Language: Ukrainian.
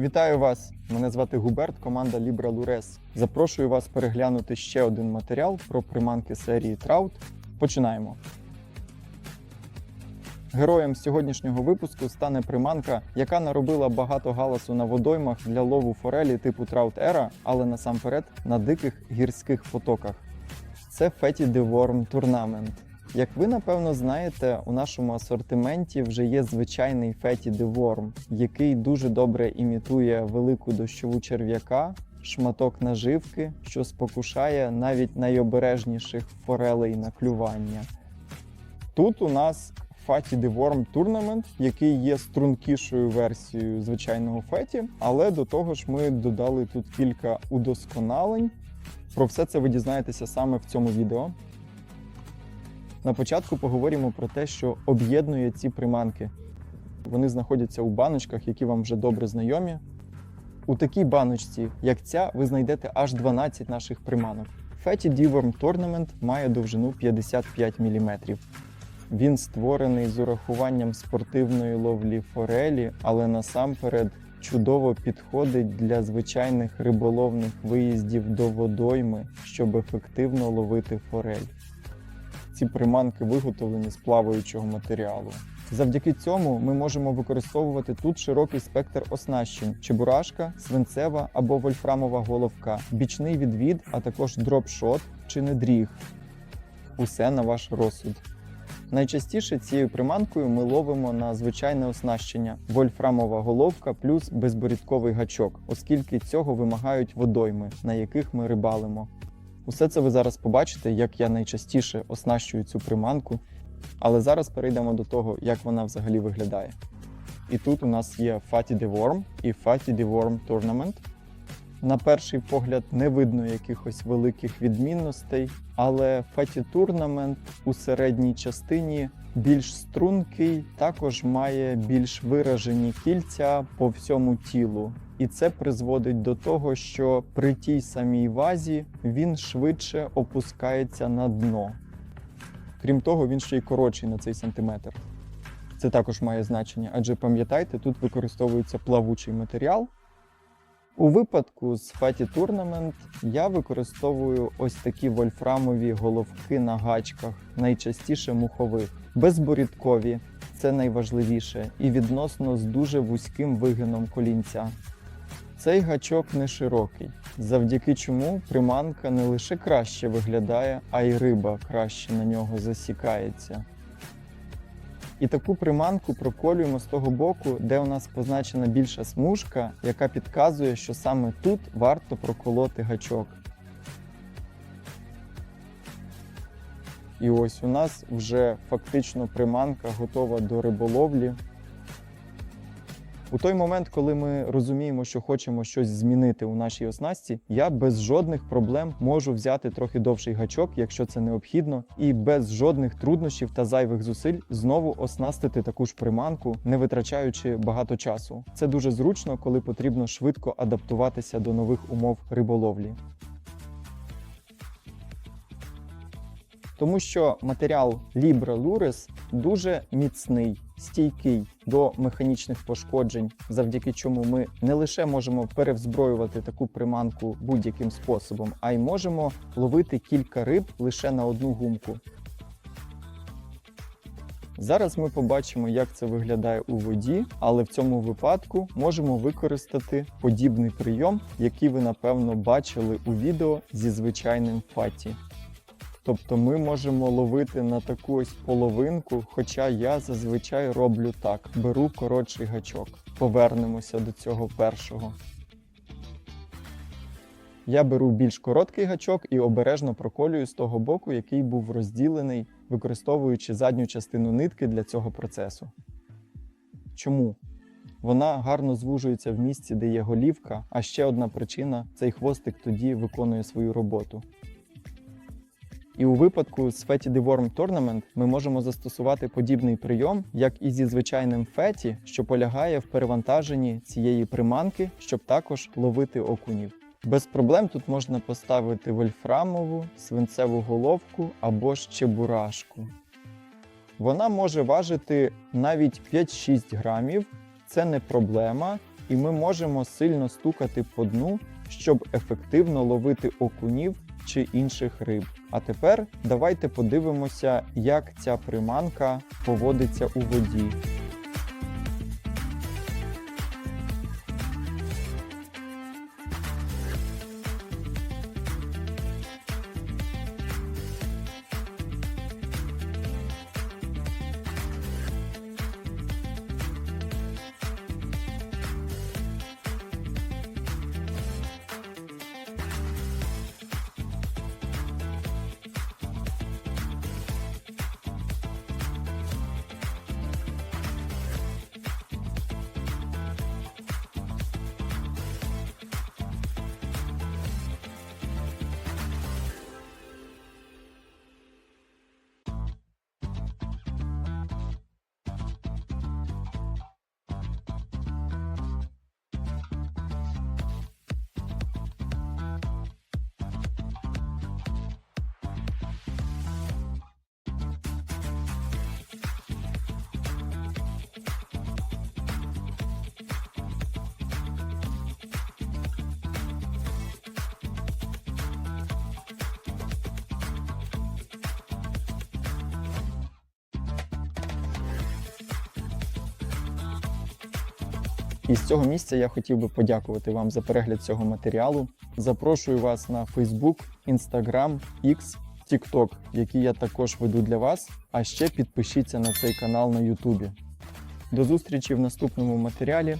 Вітаю вас! Мене звати Губерт, команда Libra Lures. Запрошую вас переглянути ще один матеріал про приманки серії Trout. Починаємо. Героєм сьогоднішнього випуску стане приманка, яка наробила багато галасу на водоймах для лову форелі типу Trout Era, але насамперед на диких гірських потоках. Це the Worm Tournament. Як ви напевно знаєте, у нашому асортименті вже є звичайний the Worm, який дуже добре імітує велику дощову черв'яка, шматок наживки, що спокушає навіть найобережніших форелей на клювання. Тут у нас the Worm Tournament, який є стрункішою версією звичайного Феті, але до того ж ми додали тут кілька удосконалень. Про все це ви дізнаєтеся саме в цьому відео. На початку поговоримо про те, що об'єднує ці приманки. Вони знаходяться у баночках, які вам вже добре знайомі. У такій баночці, як ця, ви знайдете аж 12 наших приманок. Fatty D-Worm Tournament має довжину 55 мм. Він створений з урахуванням спортивної ловлі форелі, але насамперед чудово підходить для звичайних риболовних виїздів до водойми, щоб ефективно ловити форель. Ці приманки виготовлені з плаваючого матеріалу. Завдяки цьому ми можемо використовувати тут широкий спектр оснащень: чебурашка, свинцева або вольфрамова головка, бічний відвід, а також дропшот чи недріг. Усе на ваш розсуд. Найчастіше цією приманкою ми ловимо на звичайне оснащення вольфрамова головка плюс безборідковий гачок, оскільки цього вимагають водойми, на яких ми рибалимо. Усе це ви зараз побачите, як я найчастіше оснащую цю приманку. Але зараз перейдемо до того, як вона взагалі виглядає. І тут у нас є Fatty Deworm і Fatty Deworm Tournament. На перший погляд не видно якихось великих відмінностей, але Fatty Tournament у середній частині більш стрункий, також має більш виражені кільця по всьому тілу. І це призводить до того, що при тій самій вазі він швидше опускається на дно. Крім того, він ще й коротший на цей сантиметр. Це також має значення, адже пам'ятайте, тут використовується плавучий матеріал. У випадку з Fatty Tournament я використовую ось такі вольфрамові головки на гачках, найчастіше мухових, безборідкові, це найважливіше, і відносно з дуже вузьким вигином колінця. Цей гачок не широкий, завдяки чому приманка не лише краще виглядає, а й риба краще на нього засікається. І таку приманку проколюємо з того боку, де у нас позначена більша смужка, яка підказує, що саме тут варто проколоти гачок. І ось у нас вже фактично приманка готова до риболовлі. У той момент, коли ми розуміємо, що хочемо щось змінити у нашій оснастці, я без жодних проблем можу взяти трохи довший гачок, якщо це необхідно, і без жодних труднощів та зайвих зусиль знову оснастити таку ж приманку, не витрачаючи багато часу. Це дуже зручно, коли потрібно швидко адаптуватися до нових умов риболовлі. Тому що матеріал Libra Lures дуже міцний, стійкий до механічних пошкоджень, завдяки чому ми не лише можемо перевзброювати таку приманку будь-яким способом, а й можемо ловити кілька риб лише на одну гумку. Зараз ми побачимо, як це виглядає у воді, але в цьому випадку можемо використати подібний прийом, який ви напевно бачили у відео зі звичайним фаті. Тобто ми можемо ловити на таку ось половинку, хоча я зазвичай роблю так: беру коротший гачок. Повернемося до цього першого. Я беру більш короткий гачок і обережно проколюю з того боку, який був розділений, використовуючи задню частину нитки для цього процесу. Чому? Вона гарно звужується в місці, де є голівка, а ще одна причина цей хвостик тоді виконує свою роботу. І у випадку з Fatty the Tournament ми можемо застосувати подібний прийом, як і зі звичайним феті, що полягає в перевантаженні цієї приманки, щоб також ловити окунів. Без проблем тут можна поставити вольфрамову, свинцеву головку або ж чебурашку. Вона може важити навіть 5-6 грамів, це не проблема. і ми можемо сильно стукати по дну, щоб ефективно ловити окунів чи інших риб. А тепер давайте подивимося, як ця приманка поводиться у воді. І з цього місця я хотів би подякувати вам за перегляд цього матеріалу. Запрошую вас на Facebook, Instagram, X, TikTok, які я також веду для вас. А ще підпишіться на цей канал на YouTube. До зустрічі в наступному матеріалі.